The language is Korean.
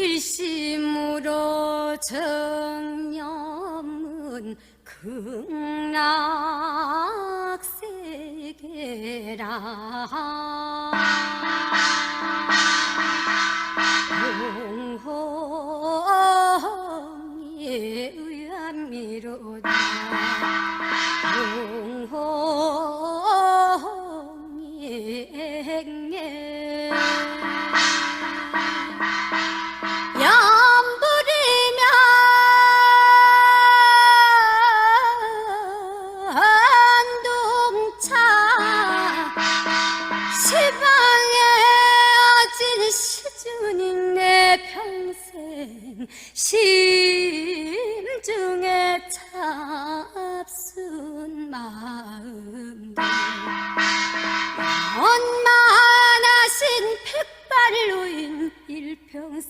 일심으로 정념은 극락세계라. 공홍의 의암미로다. 공홍의 행예 심중에 찹순 마음도 원만하신 팩발로 인 일평생